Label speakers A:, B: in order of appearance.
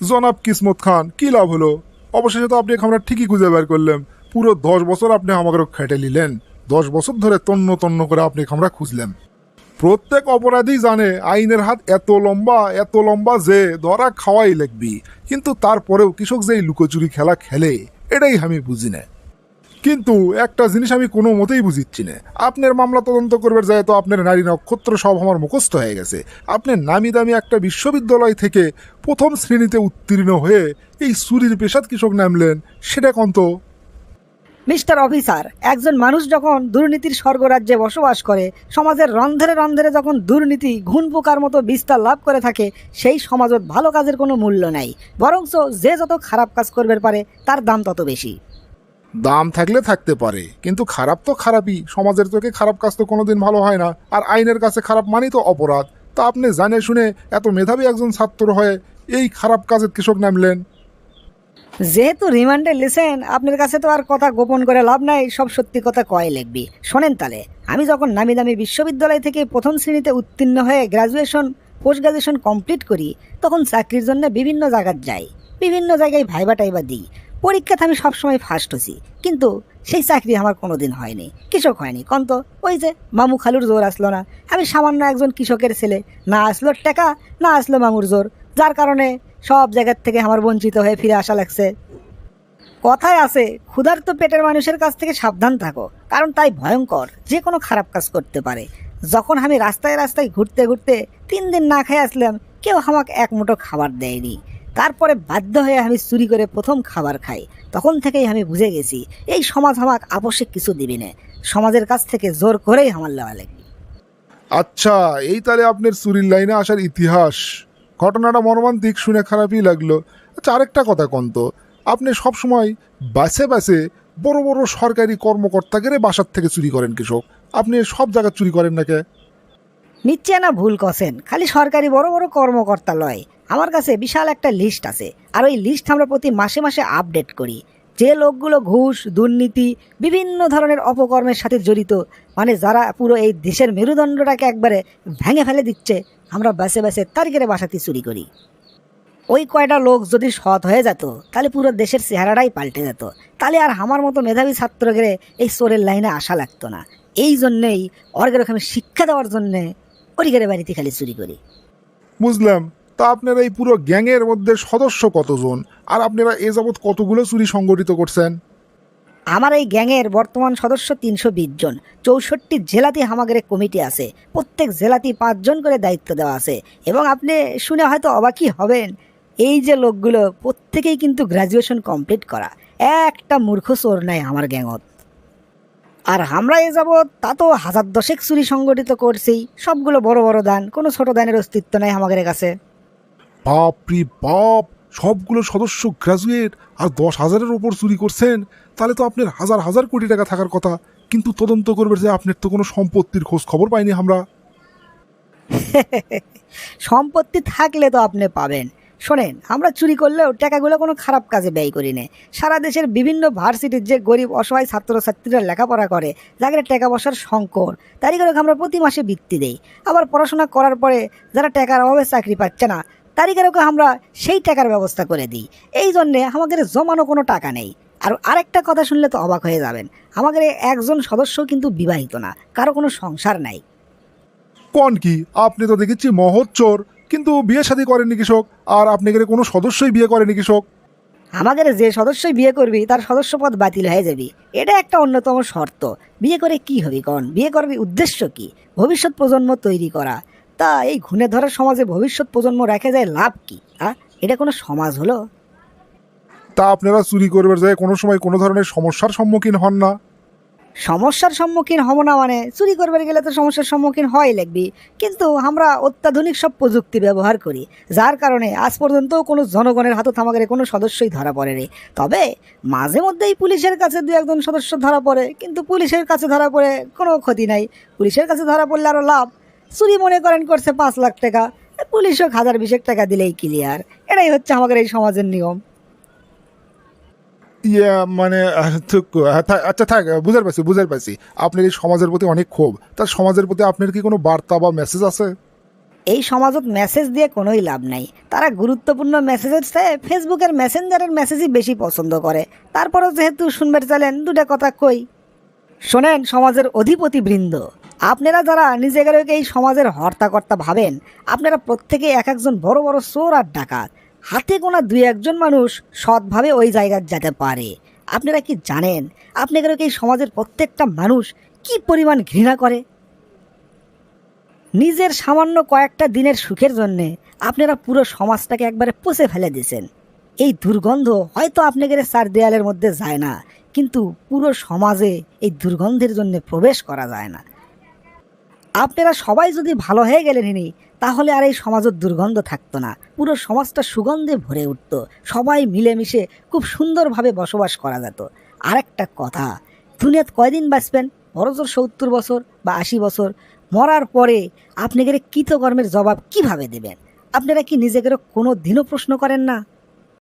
A: জনাব কিসমত খান, কি লাভ হলো? অবশেষে তো আপনি আমরা ঠিকই খুঁজে বের করলেন পুরো দশ বছর আপনি আমাকে খেটে নিলেন। দশ বছর ধরে তন্ন তন্ন করে আপনি আমরা খুঁজলেন প্রত্যেক অপরাধী জানে আইনের হাত এত লম্বা এত লম্বা যে ধরা খাওয়াই লাগবি। কিন্তু তারপরেও কৃষক যে এই লুকোচুরি খেলা খেলে, এটাই আমি বুঝি না। কিন্তু একটা জিনিস আমি কোনো মতেই বুঝিচ্ছি না। আপনার মামলা তদন্ত করবার যায় তো আপনার নারী নক্ষত্র সব আমার মুখস্থ হয়ে গেছে। আপনি নামি দামি একটা বিশ্ববিদ্যালয় থেকে প্রথম শ্রেণীতে উত্তীর্ণ হয়ে এই চুরির পেশাদ কৃষক নামলেন, সেটা কন্ত
B: মিস্টার অফিসার, একজন মানুষ যখন দুর্নীতির স্বর্গরাজ্যে বসবাস করে, সমাজের রন্ধরে রন্ধরে যখন দুর্নীতি ঘুণ পোকার মতো বিস্তার লাভ করে থাকে, সেই সমাজত ভালো কাজের কোনো মূল্য নাই। বরঞ্চ যে যত খারাপ কাজ করবে পারে, তার দাম তত বেশি।
A: দাম থাকলে থাকতে পারে, কিন্তু খারাপ তো খারাপই। সমাজের চোখে খারাপ কাজ তো কোনোদিন ভালো হয় না। আর আইনের কাছে খারাপ মানেই তো অপরাধ। তা আপনি জানে শুনে এত মেধাবী একজন ছাত্র হয়ে এই খারাপ কাজের কৃষক নামলেন।
B: যেহেতু রিমান্ডে লিসেন আপনার কাছে তো আর কথা গোপন করে লাভ নাই, সব সত্যি কথা কয় লিখবি। শোনেন তাহলে, আমি যখন নামি দামি বিশ্ববিদ্যালয় থেকে প্রথম শ্রেণীতে উত্তীর্ণ হয়ে গ্রাজুয়েশন পোস্ট গ্রাজুয়েশন কমপ্লিট করি, তখন চাকরির জন্য বিভিন্ন জায়গায় যাই। বিভিন্ন জায়গায় ভাইবা টাইবা দিই। পরীক্ষাতে আমি সবসময় ফার্স্ট হছি কিন্তু সেই চাকরি আমার কোনোদিন হয়নি। কৃষক হয়নি। কন্ত ওই যে মামু খালুর জোর আসলো না। আমি সামান্য একজন কৃষকের ছেলে। না আসলো টাকা, না আসলো মামুর জোর। যার কারণে সব জায়গার থেকে আমার বঞ্চিত হয়ে ফিরে আসা লাগছে। কথায় আছে, ক্ষুধার্ত পেটের মানুষের কাছ থেকে সাবধান থাকো। কারণ তাই ভয়ঙ্কর। যে কোনো খারাপ কাজ করতে পারে। যখন আমি রাস্তায় রাস্তায় ঘুরতে ঘুরতে তিন দিন না খেয়ে আসলাম, কেউ আমাকে এক মুঠো খাবার দেয়নি। তারপরে বাধ্য হয়ে আমি চুরি করে প্রথম খাবার খাই। তখন থেকেই আমি বুঝে গেছি এই সমাজ আমাকে আবশ্যিক কিছু দিবি না। সমাজের কাছ থেকে জোর করেই আমার লেওয়া লাগবে।
A: আচ্ছা এই তাহলে আপনার চুরির লাইনে আসার ইতিহাস। ঘটনাটা মর্মান্তিক শুনে খারাপই লাগল। আচ্ছা আরেকটা কথা কন্ত আপনি সবসময় বাসে বাসে বড় বড় সরকারি কর্মকর্তাকে বাসার থেকে চুরি করেন কৃষক। আপনি সব জায়গায় চুরি করেন নাকি?
B: নিচ্ছে না ভুল কছেন। খালি সরকারি বড় বড় কর্মকর্তা লয়। আমার কাছে বিশাল একটা লিস্ট আছে। আর ওই লিস্ট আমরা প্রতি মাসে মাসে আপডেট করি। যে লোকগুলো ঘুষ, দুর্নীতি, বিভিন্ন ধরনের অপকর্মের সাথে জড়িত মানে যারা পুরো এই দেশের মেরুদণ্ডটাকে একবারে ভেঙে ফেলে দিচ্ছে, আমরা বাসে বাসে তারিখের বাসাতে চুরি করি। ওই কয়টা লোক যদি সৎ হয়ে যেত, তাহলে পুরো দেশের চেহারাটাই পাল্টে যেত। তাহলে আর আমার মতো মেধাবী ছাত্রকে এই চোরের লাইনে আসা লাগতো না। এই জন্যেই অর্গের ওখানে শিক্ষা দেওয়ার জন্যে অরিগের বাড়িতে খালি চুরি করি।
A: বুঝলাম। তা আপনারা এই পুরো গ্যাংয়ের মধ্যে সদস্য কতজন? আর আপনারা এ যাবৎ কতগুলো চুরি সংগঠিত করছেন?
B: আমার এই গ্যাংয়ের বর্তমান সদস্য তিনশো বিশ জন। চৌষট্টি জেলাতে আমাদের কমিটি আছে। প্রত্যেক জেলাতেই পাঁচজন করে দায়িত্ব দেওয়া আছে। এবং আপনি শুনে হয়তো অবাকই হবেন, এই যে লোকগুলো প্রত্যেকেই কিন্তু গ্র্যাজুয়েশন কমপ্লিট করা। একটা মূর্খ চোর নাই আমার গ্যাংত। আর আমরা এ যাবৎ তা তো হাজার দশেক চুরি সংগঠিত করছি। সবগুলো বড় বড় দান, কোনো ছোট দানের অস্তিত্ব নাই আমাদের কাছে।
A: বাপ রে বাপ, সবগুলো সদস্য গ্রাজুয়েট আর দশ হাজারের ওপর চুরি করছেন, তাহলে তো আপনার হাজার হাজার কোটি টাকা থাকার কথা, কিন্তু তদন্ত করবে যে আপনার তো কোনো সম্পত্তির খোঁজ খবর পাইনি আমরা।
B: সম্পত্তি থাকলে তো আপনি পাবেন। শোনেন, আমরা চুরি করলেও টাকাগুলো কোনো খারাপ কাজে ব্যয় করি না। সারা দেশের বিভিন্ন ভার্সিটির যে গরিব, অসহায় ছাত্রছাত্রীরা লেখাপড়া করে, যাদের টাকা পয়সার সংকট, তারই আমরা প্রতি মাসে বৃত্তি দেই। আবার পড়াশোনা করার পরে যারা টাকার অভাবে চাকরি পাচ্ছে না করে আমরা সেই টাকার ব্যবস্থা করে দিই। এই জন্যে আমাদের জমানো কোনো টাকা নেই। আর আরেকটা কথা শুনলে তো অবাক হয়ে যাবেন। আমাদের একজন সদস্য কিন্তু বিবাহিত না কারও কোনো সংসার নাই।
A: কোন কি? আপনি তো দেখেছি মহৎ চোর। কিন্তু বিয়ে শাদী করেননি কৃষক। আর আপনি গেলে কোনো সদস্যই বিয়ে করেনি কৃষক।
B: আমাদের যে সদস্যই বিয়ে করবি তার সদস্যপদ বাতিল হয়ে যাবি। এটা একটা অন্যতম শর্ত। বিয়ে করে কি হবি কন? বিয়ে করবি উদ্দেশ্য কি? ভবিষ্যৎ প্রজন্ম তৈরি করা। তা এই ঘুণে ধরা সমাজে ভবিষ্যৎ প্রজন্ম রেখে যায় লাভ কি? আ? এটা কোনো সমাজ হলো?
A: তা আপনারা চুরি করবার যায় কোনো সময় কোনো ধরনের সমস্যার সম্মুখীন হন না?
B: সমস্যার সম্মুখীন হব না মানে? চুরি করবার গেলে তো সমস্যার সম্মুখীন হয় লাগবি। কিন্তু আমরা অত্যাধুনিক সব প্রযুক্তি ব্যবহার করি যার কারণে আজ পর্যন্ত কোনো জনগণের হাতে থামাগের কোনো সদস্যই ধরা পড়েনি তবে মাঝে মধ্যেই পুলিশের কাছে দু একজন সদস্য ধরা পড়ে কিন্তু পুলিশের কাছে ধরা পড়ে কোনো ক্ষতি নাই। পুলিশের কাছে ধরা পড়লে আরও লাভ। চুরি মনে করেন করছে পাঁচ লাখ টাকা। পুলিশ হোক হাজার বিশেক টাকা দিলেই ক্লিয়ার এটাই হচ্ছে আমাদের এই সমাজের নিয়ম।
A: ইয়ে মানে থা- আচ্ছা থাক বুঝার পারছি বুঝার পারছি। আপনার এই সমাজের প্রতি অনেক ক্ষোভ। তার সমাজের প্রতি আপনার কি কোনো বার্তা বা মেসেজ আছে?
B: এই সমাজত মেসেজ দিয়ে কোনোই লাভ নাই। তারা গুরুত্বপূর্ণ মেসেজের চেয়ে ফেসবুকের মেসেঞ্জারের মেসেজই বেশি পছন্দ করে। তারপরও যেহেতু শুনবার চালেন দুটা কথা কই। শোনেন সমাজের অধিপতি বৃন্দ আপনারা যারা নিজেদেরকে এই সমাজের হর্তাকর্তা ভাবেন, আপনারা প্রত্যেকে এক একজন বড় বড় চোর আর ডাকাত। হাতে গোনা দুই একজন মানুষ সৎভাবে ওই জায়গায় যেতে পারে। আপনারা কি জানেন আপনাদেরকে এই সমাজের প্রত্যেকটা মানুষ কি পরিমাণ ঘৃণা করে? নিজের সামান্য কয়েকটা দিনের সুখের জন্যে আপনারা পুরো সমাজটাকে একবারে পুষে ফেলে দিয়েছেন। এই দুর্গন্ধ হয়তো আপনাদের চার দেয়ালের মধ্যে যায় না, কিন্তু পুরো সমাজে এই দুর্গন্ধের জন্য প্রবেশ করা যায় না। আপনারা সবাই যদি ভালো হয়ে গেলেন ইনি, তাহলে আর এই সমাজের দুর্গন্ধ থাকতো না। পুরো সমাজটা সুগন্ধে ভরে উঠত। সবাই মিলেমিশে খুব সুন্দরভাবে বসবাস করা যেত। আরেকটা কথা, দুনিয়াত কয়দিন বাঁচবেন? বড়জোর সত্তর বছর বা আশি বছর। মরার পরে আপনাদের কৃতকর্মের জবাব কীভাবে দেবেন? আপনারা কি নিজেদেরও কোনো দিনও প্রশ্ন করেন না?